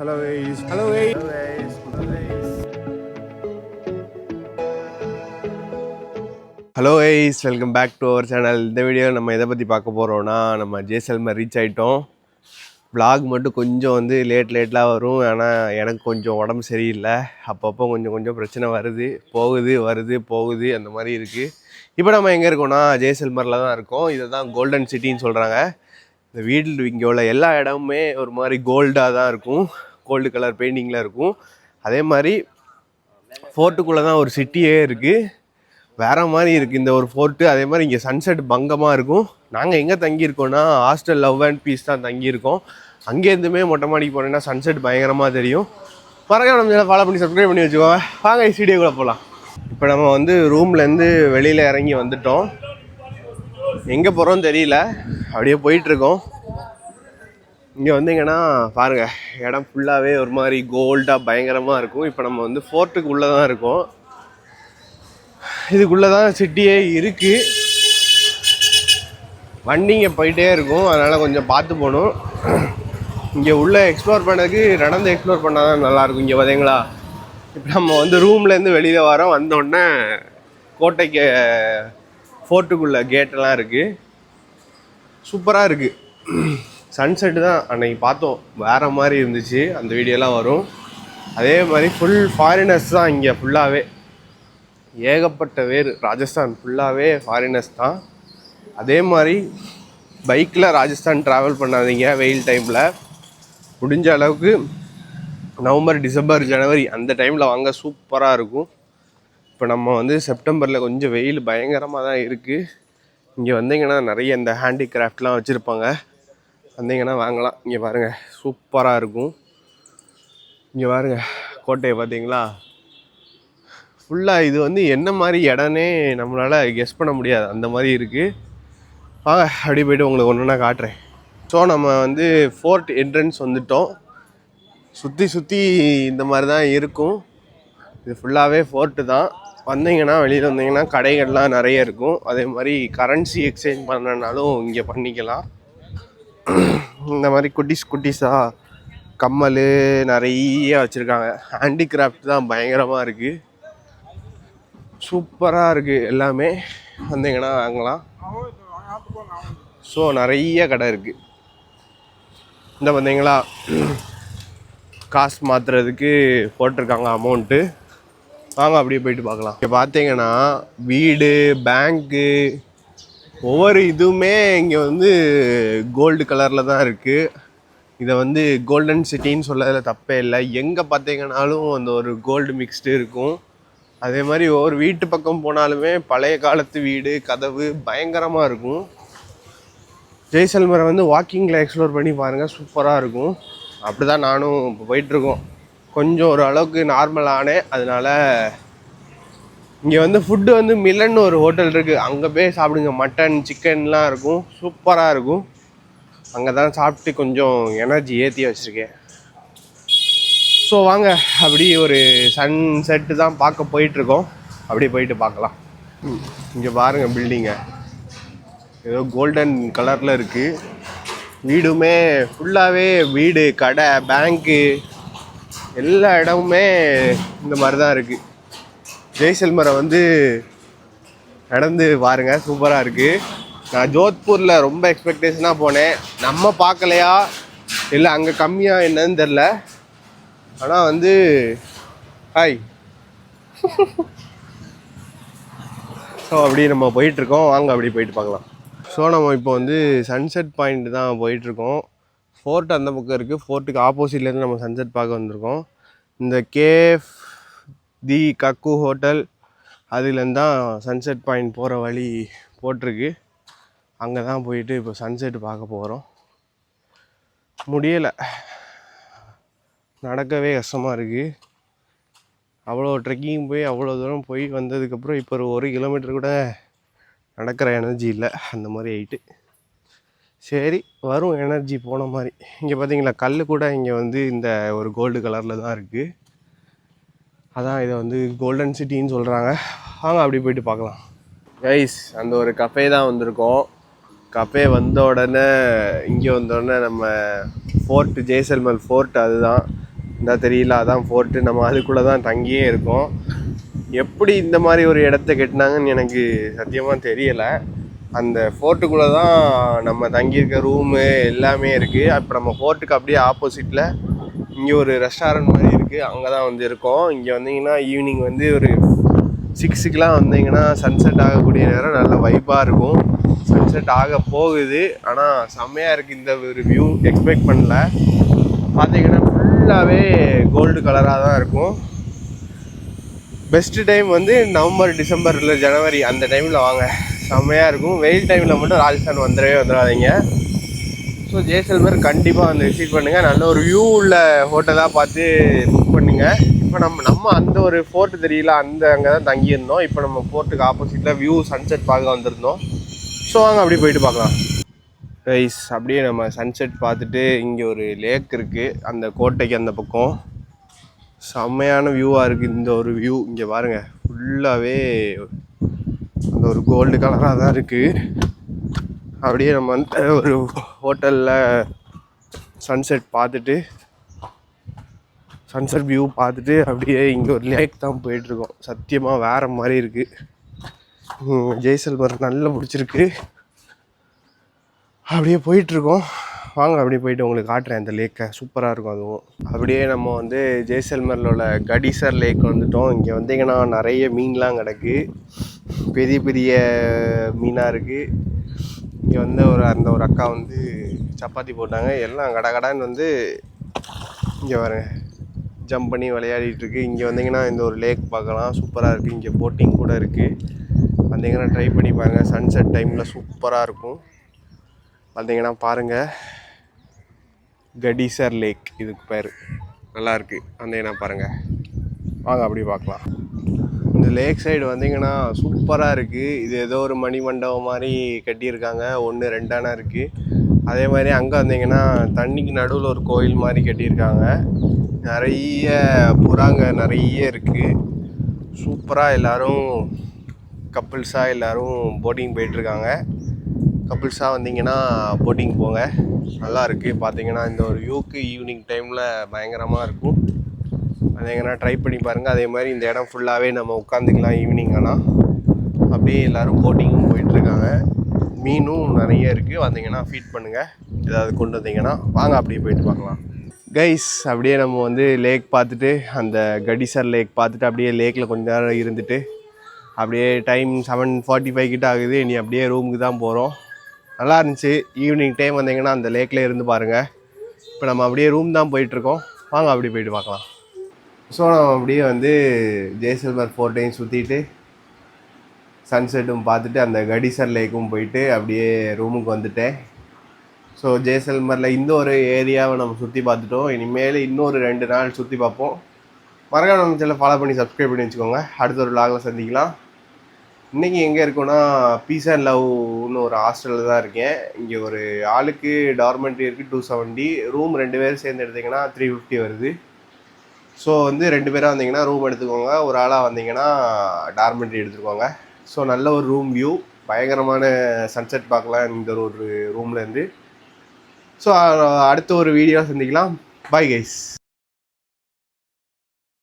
Hello guys hello guys hello guys welcome back to our channel இந்த video நம்ம எதை பற்றி பார்க்க போகிறோன்னா நம்ம ஜேசல்மர் ரீச் ஆகிட்டோம் ப்ளாக் மட்டும் கொஞ்சம் வந்து லேட் லேட்டாக வரும். ஆனால் எனக்கு கொஞ்சம் உடம்பு சரியில்லை. அப்பப்போ கொஞ்சம் கொஞ்சம் பிரச்சனை வருது. போகுது வருது போகுது. அந்த மாதிரி இருக்குது இப்போ நம்ம எங்கே இருக்கோம்னா ஜெய்சல்மரில் தான் இருக்கோம். இதை தான் கோல்டன் சிட்டின்னு சொல்கிறாங்க இந்த வீடு இங்கே உள்ள எல்லா இடமுமே ஒரு மாதிரி கோல்டாக தான் இருக்கும். கோல்டு கலர் பெயிண்டிங்கில் இருக்கும். அதே மாதிரி ஃபோர்ட்டுக்குள்ளே தான் ஒரு சிட்டியே இருக்குது வேறு மாதிரி இருக்குது இந்த ஒரு ஃபோர்ட்டு அதே மாதிரி இங்கே சன்செட் பங்கமாக இருக்கும். நாங்கள் எங்கே தங்கியிருக்கோம்னா ஹாஸ்டல் லவ் அண்ட் பீஸ் தான் தங்கியிருக்கோம். அங்கேருந்துமே மொட்டை மாடிக்கு போனேன்னா சன்செட் பயங்கரமாக தெரியும். மறக்காம நம்ம ஃபாலோ பண்ணி சப்ஸ்கிரைப் பண்ணி வச்சுக்கோங்க. வாங்க ஸ்டூடியோக்குள்ளே போகலாம் இப்போ நம்ம வந்து ரூம்லேருந்து வெளியில் இறங்கி வந்துட்டோம். எங்கே போகிறோம் தெரியல. அப்படியே போயிட்டுருக்கோம் இங்கே வந்தீங்கன்னா பாருங்கள் இடம் ஃபுல்லாகவே ஒரு மாதிரி கோல்டாக பயங்கரமாக இருக்கும். இப்போ நம்ம வந்து ஃபோர்ட்டுக்கு உள்ளே தான் இருக்கோம். இதுக்குள்ளே தான் சிட்டியே இருக்குது வண்டிங்க போயிட்டே இருக்கும். அதனால் கொஞ்சம் பார்த்து போகணும். இங்கே உள்ளே எக்ஸ்ப்ளோர் பண்ணதுக்கு நடந்து எக்ஸ்ப்ளோர் பண்ணால் தான் நல்லாயிருக்கும். இங்கே பார்த்தீங்களா இப்போ நம்ம வந்து ரூம்லேருந்து வெளியில் வரோம். வந்தோடனே கோட்டைக்கு ஃபோர்ட்டுக்குள்ளே கேட்டெல்லாம் இருக்குது சூப்பராக இருக்குது சன்செட்டு தான் அன்னைக்கு பார்த்தோம். வேறு மாதிரி இருந்துச்சு. அந்த வீடியோலாம் வரும். அதே மாதிரி ஃபுல் ஃபாரினர்ஸ் தான் இங்கே ஃபுல்லாகவே ஏகப்பட்ட பேர் ராஜஸ்தான் ஃபுல்லாகவே ஃபாரினர்ஸ் தான். அதே மாதிரி பைக்கில் ராஜஸ்தான் ட்ராவல் பண்ணாதீங்க வெயில் டைமில் முடிஞ்ச அளவுக்கு நவம்பர் டிசம்பர் ஜனவரி அந்த டைமில் வாங்க சூப்பராக இருக்கும். இப்போ நம்ம வந்து செப்டம்பரில் கொஞ்சம் வெயில் பயங்கரமாக தான் இருக்குது இங்கே வந்தீங்கன்னா நிறைய இந்த ஹேண்டிகிராஃப்ட்லாம் வச்சுருப்பாங்க. வந்தீங்கன்னா வாங்கலாம். இங்கே பாருங்கள் சூப்பராக இருக்கும். இங்கே பாருங்கள் கோட்டையை பார்த்தீங்களா? ஃபுல்லாக இது வந்து என்ன மாதிரி இடம்னே நம்மளால் கெஸ் பண்ண முடியாது. அந்த மாதிரி இருக்குது வாங்க அப்படி போய்ட்டு உங்களுக்கு ஒன்று ஒன்றா காட்டுறேன். ஸோ நம்ம வந்து ஃபோர்ட் என்ட்ரன்ஸ் வந்துட்டோம். சுற்றி சுற்றி இந்த மாதிரி தான் இருக்கும். இது ஃபுல்லாகவே ஃபோர்ட்டு தான். வந்தீங்கன்னா வெளியில் வந்தீங்கன்னா கடைகள்லாம் நிறைய இருக்கும். அதே மாதிரி கரன்சி எக்ஸ்சேஞ்ச் பண்ணனாலும் இங்கே பண்ணிக்கலாம். இந்த மாதிரி குட்டிஸ் குட்டிஸாக கம்மல் நிறைய வச்சுருக்காங்க. ஹேண்டிகிராஃப்ட் தான் பயங்கரமாக இருக்குது சூப்பராக இருக்குது எல்லாமே. வந்தீங்கன்னா வாங்கலாம். ஸோ நிறைய கடை இருக்குது இந்த பார்த்தீங்களா காசு மாற்றுறதுக்கு போட்டிருக்காங்க அமௌண்ட்டு வாங்க அப்படியே போயிட்டு பார்க்கலாம். இப்போ பார்த்தீங்கன்னா வீடு பேங்க்கு ஒவ்வொரு இதுவுமே இங்கே வந்து கோல்டு கலரில் தான் இருக்குது இதை வந்து கோல்டன் சிட்டின்னு சொல்லதில் தப்பே இல்லை. எங்கே பார்த்தீங்கன்னாலும் அந்த ஒரு கோல்டு மிக்ஸ்டு இருக்கும். அதே மாதிரி ஒவ்வொரு வீட்டு பக்கம் போனாலுமே பழைய காலத்து வீடு கதவு பயங்கரமாக இருக்கும். ஜெய்சல்மரை வந்து வாக்கிங்கில் எக்ஸ்ப்ளோர் பண்ணி பாருங்கள் சூப்பராக இருக்கும். அப்படி தான் நானும் இப்போ போயிட்டுருக்கோம் கொஞ்சம் ஒரு அளவுக்கு நார்மல் அதனால இங்கே வந்து ஃபுட்டு வந்து மில்லன்னு ஒரு ஹோட்டல் இருக்குது அங்கே போய் சாப்பிடுங்க. மட்டன் சிக்கன்லாம் இருக்கும். சூப்பராக இருக்கும். அங்கே தான் சாப்பிட்டு கொஞ்சம் எனர்ஜி ஏற்றி வச்சுருக்கேன். ஸோ வாங்க. அப்படி ஒரு சன் செட்டு தான் பார்க்க போயிட்டுருக்கோம். அப்படியே போயிட்டு பார்க்கலாம். இங்கே பாருங்கள் பில்டிங்கை ஏதோ கோல்டன் கலரில் இருக்குது வீடுமே ஃபுல்லாகவே வீடு கடை பேங்க்கு எல்லா இடமுமே இந்த மாதிரி தான் இருக்குது ஜெய்சல்மரை வந்து நடந்து பாருங்க சூப்பராக இருக்குது நான் ஜோத்பூரில் ரொம்ப எக்ஸ்பெக்டேஷனாக போனேன். நம்ம பார்க்கலையா? இல்லை அங்கே கம்மியாக என்னன்னு தெரில ஆனால் வந்து ஹாய் ஸோ அப்படி நம்ம போயிட்டுருக்கோம். வாங்க அப்படி போயிட்டு பார்க்கலாம். ஸோ நம்ம இப்போ வந்து சன்செட் பாயிண்ட் தான் போயிட்டுருக்கோம். ஃபோர்ட் அந்த பக்கம் இருக்குது ஃபோர்ட்டுக்கு ஆப்போசிட்லேருந்து நம்ம சன்செட் பார்க்க வந்திருக்கோம். இந்த கேஃப் தி கக்கு ஹோட்டல். அதுலேருந்து தான் சன்செட் பாயிண்ட் போகிற வழி போட்டிருக்கு அங்கே தான் போயிட்டு இப்போ சன்செட் பார்க்க போகிறோம் முடியலை. நடக்கவே கஷ்டமாக இருக்குது அவ்வளோ ட்ரெக்கிங் போய் அவ்வளோ தூரம் போய் வந்ததுக்கப்புறம் இப்போ ஒரு ஒரு கிலோமீட்டர் கூட நடக்கிற எனர்ஜி இல்லை. அந்த மாதிரி ஆயிட்டு. சரி வரும் எனர்ஜி போன மாதிரி. இங்கே பார்த்தீங்களா கல் கூட இங்கே வந்து இந்த ஒரு கோல்டு கலரில் தான் இருக்குது அதான் இதை வந்து கோல்டன் சிட்டின்னு சொல்கிறாங்க வாங்க அப்படி போயிட்டு பார்க்கலாம். கைஸ் அந்த ஒரு கஃபே தான் வந்திருக்கோம். கஃபே வந்த உடனே இங்கே வந்த உடனே நம்ம ஃபோர்ட்டு ஜெய்சல்மல் ஃபோர்ட் அதுதான். இந்த தெரியல அதான் ஃபோர்ட்டு நம்ம அதுக்குள்ளே தான் தங்கியே இருக்கோம். எப்படி இந்த மாதிரி ஒரு இடத்த கட்டினாங்கன்னு எனக்கு சத்தியமாக தெரியலை. அந்த ஃபோர்ட்டுக்குள்ளே தான் நம்ம தங்கியிருக்க ரூமு எல்லாமே இருக்குது இப்போ நம்ம ஃபோர்ட்டுக்கு அப்படியே ஆப்போசிட்டில் இங்கே ஒரு ரெஸ்டாரண்ட் மாதிரி இருக்குது அங்கே தான் வந்து இருக்கோம். இங்கே வந்தீங்கன்னா ஈவினிங் வந்து ஒரு சிக்ஸுக்கெலாம் வந்தீங்கன்னா சன்செட் ஆகக்கூடிய நேரம் நல்ல வைப்பாக இருக்கும். சன்செட் ஆக போகுது. ஆனால் செம்மையாக இருக்குது இந்த ஒரு வியூ எக்ஸ்பெக்ட் பண்ணல. பார்த்தீங்கன்னா ஃபுல்லாகவே கோல்டு கலராக தான் இருக்கும். பெஸ்ட்டு டைம் வந்து நவம்பர் டிசம்பர் இல்லை ஜனவரி அந்த டைமில் வாங்க. செம்மையாக இருக்கும். வெயில் டைமில் மட்டும் ராஜஸ்தான் வந்துடவே வந்துடாதீங்க. ஸோ ஜெய்சல்மர் கண்டிப்பாக வந்து விசிட் பண்ணுங்கள் நல்ல ஒரு வியூ உள்ள ஹோட்டலாக பார்த்து புக் பண்ணுங்கள் இப்போ நம்ம நம்ம அந்த ஒரு ஃபோர்ட்டு தெரியல அந்த அங்கே தான் தங்கியிருந்தோம். இப்போ நம்ம ஃபோர்ட்டுக்கு ஆப்போசிட்டில் வியூ சன்செட் பார்க்க வந்திருந்தோம். ஸோ வாங்க அப்படியே போயிட்டு பார்க்கலாம். ரைஸ் அப்படியே நம்ம சன்செட் பார்த்துட்டு இங்கே ஒரு லேக் இருக்குது அந்த கோட்டைக்கு அந்த பக்கம். செம்மையான வியூவாக இருக்குது இந்த ஒரு வியூ இங்கே பாருங்கள் ஃபுல்லாகவே அந்த ஒரு கோல்டு கலராக தான் இருக்குது அப்படியே நம்ம வந்து ஒரு ஹோட்டலில் சன்செட் பார்த்துட்டு சன்செட் வியூ பார்த்துட்டு அப்படியே இங்கே ஒரு லேக் தான் போயிட்டுருக்கோம். சத்தியமாக வேறு மாதிரி இருக்குது ஜெய்சல்மர் நல்லா பிடிச்சிருக்கு. அப்படியே போயிட்டுருக்கோம். வாங்க அப்படியே போயிட்டு உங்களுக்கு காட்டுறேன் அந்த லேக்கை சூப்பராக இருக்கும் அதுவும். அப்படியே நம்ம வந்து ஜெய்சல்மரில் உள்ள கடிசர் லேக் வந்துட்டோம். இங்கே வந்தீங்கன்னா நிறைய மீன்லாம் கிடக்கு. பெரிய பெரிய மீனாக இருக்குது இங்கே வந்து ஒரு அந்த ஒரு அக்கா வந்து சப்பாத்தி போட்டாங்க. எல்லாம் கடகடான்னு வந்து இங்கே வரேன் ஜம்ப் பண்ணி விளையாடிட்டுருக்கு இங்கே வந்தீங்கன்னா இந்த ஒரு லேக் பார்க்கலாம். சூப்பராக இருக்குது இங்கே போட்டிங் கூட இருக்குது வந்தீங்கன்னா ட்ரை பண்ணி பாருங்கள் சன்செட் டைமில் சூப்பராக இருக்கும். வந்தீங்கன்னா பாருங்கள் கடிசர் லேக் இதுக்கு பேர். நல்லாயிருக்கு வந்தீங்கன்னா பாருங்கள் வாங்க அப்படி பார்க்கலாம். இந்த லேக் சைடு வந்தீங்கன்னா சூப்பராக இருக்குது இது ஏதோ ஒரு மணி மண்டபம் மாதிரி கட்டியிருக்காங்க. ஒன்று ரெண்டானா இருக்குது அதே மாதிரி அங்கே வந்தீங்கன்னா தண்ணிக்கு நடுவில் ஒரு கோயில் மாதிரி கட்டியிருக்காங்க. நிறைய புறாங்க நிறைய இருக்குது சூப்பராக எல்லோரும் கப்புள்ஸாக எல்லோரும் போட்டிங் போயிட்டுருக்காங்க. கப்புள்ஸாக வந்தீங்கன்னா போட்டிங் போங்க. நல்லா இருக்குது பார்த்தீங்கன்னா இந்த ஒரு வியூக்கு ஈவினிங் டைமில் பயங்கரமாக இருக்கும். எங்கன்னா ட்ரை பண்ணி பாருங்கள் அதே மாதிரி இந்த இடம் ஃபுல்லாகவே நம்ம உட்காந்துக்கலாம் ஈவினிங் ஆனால் அப்படியே எல்லோரும் போட்டிங்கும் போயிட்டுருக்காங்க மீனும் நிறைய இருக்குது வந்தீங்கன்னா ஃபீட் பண்ணுங்கள் ஏதாவது கொண்டு வந்தீங்கன்னா வாங்க அப்படியே போயிட்டு பார்க்கலாம். கைஸ் அப்படியே நம்ம வந்து லேக் பார்த்துட்டு அந்த கடிசர் லேக் பார்த்துட்டு அப்படியே லேக்கில் கொஞ்ச நேரம் இருந்துட்டு அப்படியே டைம் செவன் ஃபார்ட்டி ஃபைவ் கிட்ட ஆகுது. இனி அப்படியே ரூமுக்கு தான் போகிறோம் நல்லா இருந்துச்சு. ஈவினிங் டைம் வந்தீங்கன்னா அந்த லேக்கில் இருந்து பாருங்கள் இப்போ நம்ம அப்படியே ரூம் தான் போயிட்டுருக்கோம் வாங்க அப்படி போயிட்டு பார்க்கலாம். ஸோ நம்ம அப்படியே வந்து ஜெய்சல்மர் ஃபோர்ட்டையும் சுற்றிட்டு சன்செட்டும் பார்த்துட்டு அந்த கடிசர் லேக்கும் போயிட்டு அப்படியே ரூமுக்கு வந்துட்டேன். ஸோ ஜெய்சல்மரில் இந்த ஒரு ஏரியாவை நம்ம சுற்றி பார்த்துட்டோம். இனிமேல் இன்னொரு ரெண்டு நாள் சுற்றி பார்ப்போம். மறக்காம நம்ம சேனலை ஃபாலோ பண்ணி சப்ஸ்கிரைப் பண்ணி வச்சுக்கோங்க. அடுத்த ஒரு லாகில் சந்திக்கலாம். இன்றைக்கி எங்கே இருக்கோன்னா பீஸ் அண்ட் லவ்னு ஒரு ஹாஸ்டலில் தான் இருக்கேன். இங்கே ஒரு ஆளுக்கு டார்மெண்ட்ரி இருக்குது டூ செவன்ட்டி ரூம் ரெண்டு பேரும் சேர்ந்து எடுத்திங்கன்னா த்ரீ ஃபிஃப்டி வருது. ஸோ வந்து ரெண்டு பேராக வந்தீங்கன்னா ரூம் எடுத்துக்கோங்க. ஒரு ஆளாக வந்தீங்கன்னா டார்மெண்ட்ரி எடுத்துக்கோங்க. ஸோ நல்ல ஒரு ரூம் வியூ பயங்கரமான சன்செட் பார்க்கலாம் இந்த ஒரு ரூம்லேருந்து ஸோ அடுத்த ஒரு வீடியோ சந்திக்கலாம். Bye guys